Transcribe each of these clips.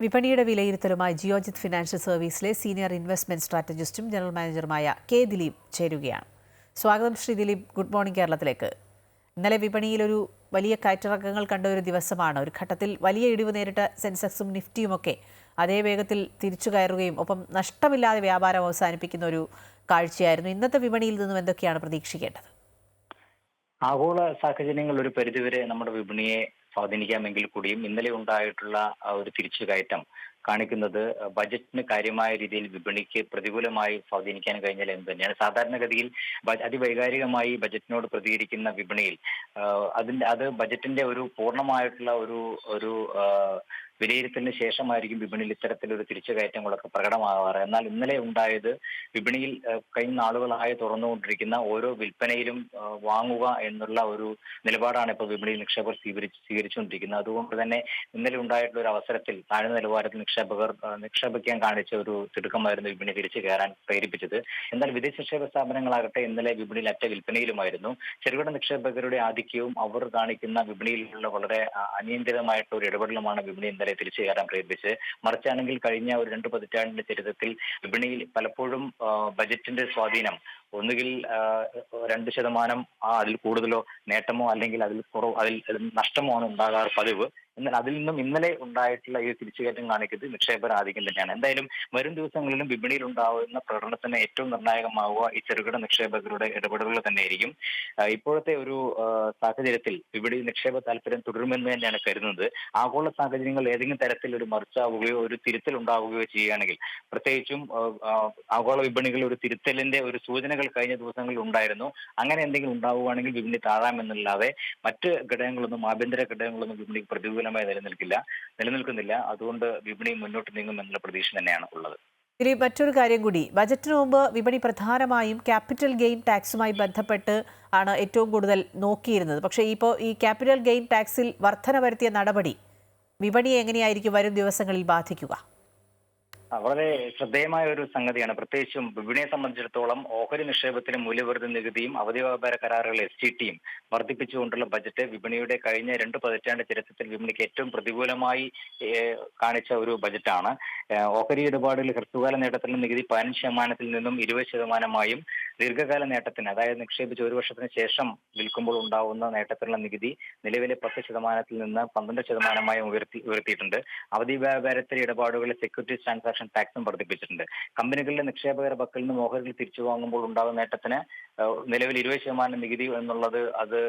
വിപണിയുടെ വിലയിരുത്തലുമായി ജിയോജിത് ഫിനാൻഷ്യൽ സർവീസിലെ സീനിയർ ഇൻവെസ്റ്റ്മെന്റ് സ്ട്രാറ്റജിസ്റ്റും ജനറൽ മാനേജറുമായ കെ ദിലീപ് ചേരുകയാണ്. സ്വാഗതം ശ്രീ ദിലീപ്. ഗുഡ് മോർണിംഗ് കേരളത്തിലേക്ക്. ഇന്നലെ വിപണിയിൽ ഒരു വലിയ കയറ്റിറക്കങ്ങൾ കണ്ട ഒരു ദിവസമാണ്. ഒരു ഘട്ടത്തിൽ വലിയ ഇടിവ് നേരിട്ട സെൻസെക്സും നിഫ്റ്റിയുമൊക്കെ അതേ വേഗത്തിൽ തിരിച്ചു കയറുകയും ഒപ്പം നഷ്ടമില്ലാതെ വ്യാപാരം അവസാനിപ്പിക്കുന്ന ഒരു കാഴ്ചയായിരുന്നു. ഇന്നത്തെ വിപണിയിൽ നിന്നും എന്തൊക്കെയാണ് പ്രതീക്ഷിക്കേണ്ടത്? ആഗോള സാഹചര്യങ്ങൾ ഒരു പരിധിവരെ നമ്മുടെ വിപണിയെ സ്വാധീനിക്കാമെങ്കിൽ കൂടിയും ഇന്നലെ ഉണ്ടായിട്ടുള്ള ഒരു തിരിച്ചു കയറ്റം കാണിക്കുന്നത് ബജറ്റിന് കാര്യമായ രീതിയിൽ വിപണിക്ക് പ്രതികൂലമായി സ്വാധീനിക്കാൻ കഴിഞ്ഞാൽ എന്ന് തന്നെയാണ്? സാധാരണഗതിയിൽ അതിവൈകാരികമായി ബജറ്റിനോട് പ്രതികരിക്കുന്ന വിപണിയിൽ അതിന്റെ അത് ബജറ്റിന്റെ ഒരു പൂർണമായിട്ടുള്ള ഒരു ഒരു വിലയിരുത്തലിന് ശേഷമായിരിക്കും വിപണിയിൽ ഇത്തരത്തിലൊരു തിരിച്ചുകയറ്റങ്ങളൊക്കെ പ്രകടമാകാറ്. എന്നാൽ ഇന്നലെ ഉണ്ടായത് വിപണിയിൽ കഴിഞ്ഞ നാളുകളായി തുറന്നുകൊണ്ടിരിക്കുന്ന ഓരോ വിൽപ്പനയിലും വാങ്ങുക എന്നുള്ള ഒരു നിലപാടാണ് ഇപ്പോൾ വിപണിയിൽ നിക്ഷേപകർ സ്വീകരിച്ച് സ്വീകരിച്ചുകൊണ്ടിരിക്കുന്നത്. അതുകൊണ്ട് തന്നെ ഇന്നലെ ഉണ്ടായിട്ടുള്ള ഒരു അവസരത്തിൽ താഴ്ന്ന നിലവാരത്തിൽ നിക്ഷേപകർ നിക്ഷേപിക്കാൻ കാണിച്ച ഒരു തിടുക്കമായിരുന്നു വിപണി തിരിച്ചു കയറാൻ പ്രേരിപ്പിച്ചത്. എന്നാൽ വിദേശ നിക്ഷേപ സ്ഥാപനങ്ങളാകട്ടെ ഇന്നലെ വിപണിയിൽ അറ്റ വിൽപ്പനയിലുമായിരുന്നു. ചെറുകിട നിക്ഷേപകരുടെ ആധിക്യവും അവർ കാണിക്കുന്ന വിപണിയിലുള്ള വളരെ അനിയന്ത്രിതമായിട്ടുള്ള ഒരു ഇടപെടലുമാണ് വിപണി ഇന്നലെ തിരിച്ചു കയറാൻ പ്രേരിപ്പിച്ച്. മറിച്ചാണെങ്കിൽ കഴിഞ്ഞ ഒരു രണ്ട് പതിറ്റാണ്ടിന്റെ ചരിത്രത്തിൽ വിപണിയിൽ പലപ്പോഴും ബജറ്റിന്റെ സ്വാധീനം ഒന്നുകിൽ രണ്ട് ശതമാനം അതിൽ കൂടുതലോ നേട്ടമോ അല്ലെങ്കിൽ അതിൽ കുറവ് അതിൽ നഷ്ടമോ ആണ് ഉണ്ടാകാറ് പതിവ്. എന്നാൽ അതിൽ നിന്നും ഇന്നലെ ഉണ്ടായിട്ടുള്ള ഈ തിരിച്ചുകയറ്റം കാണിക്കുന്നത് ആധിക്യം തന്നെയാണ്. എന്തായാലും വരും ദിവസങ്ങളിലും വിപണിയിൽ ഉണ്ടാവുന്ന പ്രകടനത്തിന് ഏറ്റവും നിർണായകമാവുക ഈ ചെറുകിട നിക്ഷേപകരുടെ ഇടപെടലുകൾ തന്നെയായിരിക്കും. ഇപ്പോഴത്തെ ഒരു സാഹചര്യത്തിൽ വിപണി നിക്ഷേപ താല്പര്യം തുടരുമെന്ന് തന്നെയാണ് കരുതുന്നത്. ആഗോള സാഹചര്യങ്ങൾ ഏതെങ്കിലും തരത്തിൽ ഒരു മറിച്ചാവുകയോ ഒരു തിരുത്തൽ ഉണ്ടാവുകയോ ചെയ്യുകയാണെങ്കിൽ പ്രത്യേകിച്ചും ആഗോള വിപണികളിൽ ഒരു തിരുത്തലിന്റെ ഒരു സൂചനകൾ കഴിഞ്ഞ ദിവസങ്ങളിൽ ഉണ്ടായിരുന്നു. അങ്ങനെ എന്തെങ്കിലും ഉണ്ടാവുകയാണെങ്കിൽ വിപണി താഴാമെന്നല്ലാതെ മറ്റ് ഘടകങ്ങളൊന്നും ആഭ്യന്തര ഘടകങ്ങളൊന്നും വിപണിക്ക് പ്രതികൂലമായി നിലനിൽക്കില്ല നിലനിൽക്കുന്നില്ല. അതുകൊണ്ട് വിപണി മുന്നോട്ട് നീങ്ങും എന്നുള്ള പ്രതീക്ഷ തന്നെയാണ് ഉള്ളത്. ഇനി മറ്റൊരു കാര്യം കൂടി. ബജറ്റിന് മുമ്പ് വിപണി പ്രധാനമായും ക്യാപിറ്റൽ ഗെയിൻ ടാക്സുമായി ബന്ധപ്പെട്ട് ആണ് ഏറ്റവും കൂടുതൽ നോക്കിയിരുന്നത്. പക്ഷേ ഇപ്പോൾ ഈ ക്യാപിറ്റൽ ഗെയിൻ ടാക്സിൽ വർധന വരുത്തിയ നടപടി വിപണിയെ എങ്ങനെയായിരിക്കും വരും ദിവസങ്ങളിൽ ബാധിക്കുക? വളരെ ശ്രദ്ധേയമായ ഒരു സംഗതിയാണ്. പ്രത്യേകിച്ചും വിപണിയെ സംബന്ധിച്ചിടത്തോളം ഓഹരി നിക്ഷേപത്തിന് മൂല്യവർദ്ധന നികുതിയും അവധി വ്യാപാര കരാറുകൾ എസ് ടി ടിയും വർദ്ധിപ്പിച്ചുകൊണ്ടുള്ള ബജറ്റ് വിപണിയുടെ കഴിഞ്ഞ രണ്ട് പതിറ്റാണ്ട് ചരിത്രത്തിൽ വിപണിക്ക് ഏറ്റവും പ്രതികൂലമായി കാണിച്ച ഒരു ബജറ്റാണ്. ഓഹരി ഇടപാടുകളിൽ ഹ്രസ്വകാല നേട്ടത്തിന് നികുതി പതിനഞ്ച് ശതമാനത്തിൽ നിന്നും ഇരുപത് ശതമാനമായും ദീർഘകാല നേട്ടത്തിന് അതായത് നിക്ഷേപിച്ച് ഒരു വർഷത്തിന് ശേഷം വിൽക്കുമ്പോൾ ഉണ്ടാവുന്ന നേട്ടത്തിനുള്ള നികുതി നിലവിലെ പത്ത് ശതമാനത്തിൽ നിന്ന് പന്ത്രണ്ട് ശതമാനമായും ഉയർത്തി ഉയർത്തിയിട്ടുണ്ട്. അവധി വ്യാപാരത്തിലെ ഇടപാടുകളിൽ സെക്യൂരിറ്റീസ് ട്രാൻസാക്ഷൻ ടാക്സും വർദ്ധിപ്പിച്ചിട്ടുണ്ട്. കമ്പനികളിലെ നിക്ഷേപകരുടെ പക്കൽ നിന്ന് ഓഹരികൾ തിരിച്ചു വാങ്ങുമ്പോൾ ഉണ്ടാകുന്ന നേട്ടത്തിന് നിലവിൽ ഇരുപത് ശതമാനം നികുതി എന്നുള്ളത് അത്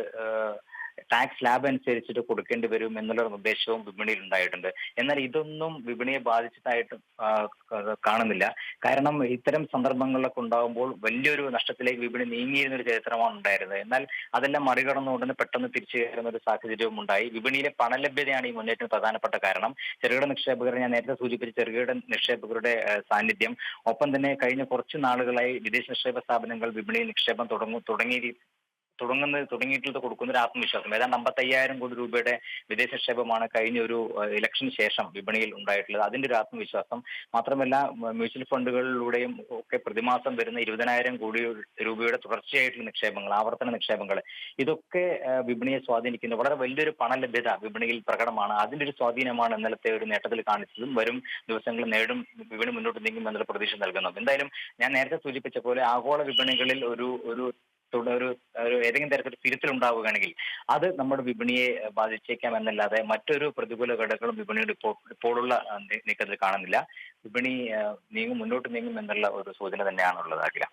ടാക്സ് സ്ലാബ് അനുസരിച്ചിട്ട് കൊടുക്കേണ്ടി വരും എന്നുള്ള നിർദ്ദേശവും വിപണിയിൽ ഉണ്ടായിട്ടുണ്ട്. എന്നാൽ ഇതൊന്നും വിപണിയെ ബാധിച്ചതായിട്ട് കാണുന്നില്ല. കാരണം ഇത്തരം സന്ദർഭങ്ങളിലൊക്കെ ഉണ്ടാകുമ്പോൾ വലിയൊരു നഷ്ടത്തിലേക്ക് വിപണി നീങ്ങിയിരുന്ന ഒരു ചരിത്രമാണ് ഉണ്ടായിരുന്നത്. എന്നാൽ അതെല്ലാം മറികടന്നുകൊണ്ട് പെട്ടെന്ന് തിരിച്ചു കയറുന്ന ഒരു സാഹചര്യവും ഉണ്ടായി. വിപണിയിലെ പണലഭ്യതയാണ് ഈ മുന്നേറ്റം പ്രധാനപ്പെട്ട കാരണം. ചെറുകിട നിക്ഷേപകർ ഞാൻ നേരത്തെ സൂചിപ്പിച്ച ചെറുകിട നിക്ഷേപകരുടെ സാന്നിധ്യം. ഒപ്പം തന്നെ കഴിഞ്ഞ കുറച്ച് നാളുകളായി വിദേശ നിക്ഷേപ സ്ഥാപനങ്ങൾ വിപണിയിൽ നിക്ഷേപം തുടങ്ങും തുടങ്ങി തുടങ്ങുന്നത് തുടങ്ങിയിട്ടുള്ളത് കൊടുക്കുന്ന ഒരു ആത്മവിശ്വാസം. ഏതാണ്ട് അമ്പത്തയ്യായിരം കോടി രൂപയുടെ വിദേശ നിക്ഷേപമാണ് കഴിഞ്ഞ ഒരു ഇലക്ഷന് ശേഷം വിപണിയിൽ ഉണ്ടായിട്ടുള്ളത്. അതിന്റെ ഒരു ആത്മവിശ്വാസം മാത്രമല്ല മ്യൂച്വൽ ഫണ്ടുകളിലൂടെയും ഒക്കെ പ്രതിമാസം വരുന്ന ഇരുപതിനായിരം കോടി രൂപയുടെ തുടർച്ചയായിട്ടുള്ള നിക്ഷേപങ്ങൾ ആവർത്തന നിക്ഷേപങ്ങൾ ഇതൊക്കെ വിപണിയെ സ്വാധീനിക്കുന്ന. വളരെ വലിയൊരു പണലഭ്യത വിപണിയിൽ പ്രകടമാണ്. അതിന്റെ ഒരു സ്വാധീനമാണ് ഇന്നലത്തെ ഒരു നേട്ടത്തിൽ കാണിച്ചതും വരും ദിവസങ്ങളിൽ നേടും വിപണി മുന്നോട്ട് നീങ്ങും എന്നുള്ള പ്രതീക്ഷ നൽകുന്നു. എന്തായാലും ഞാൻ നേരത്തെ സൂചിപ്പിച്ച പോലെ ആഗോള വിപണികളിൽ ഒരു ഒരു ഒരു ഒരു ഏതെങ്കിലും തരത്തിൽ ഉണ്ടാവുകയാണെങ്കിൽ അത് നമ്മുടെ വിപണിയെ ബാധിച്ചേക്കാം എന്നല്ലാതെ മറ്റൊരു പ്രതികൂല ഘടകങ്ങളും വിപണിയുടെ ഇപ്പോൾ ഇപ്പോഴുള്ള നീക്കത്തിൽ കാണുന്നില്ല. വിപണി നീങ്ങും മുന്നോട്ട് നീങ്ങും എന്നുള്ള ഒരു സൂചന തന്നെയാണുള്ളത് അഖില.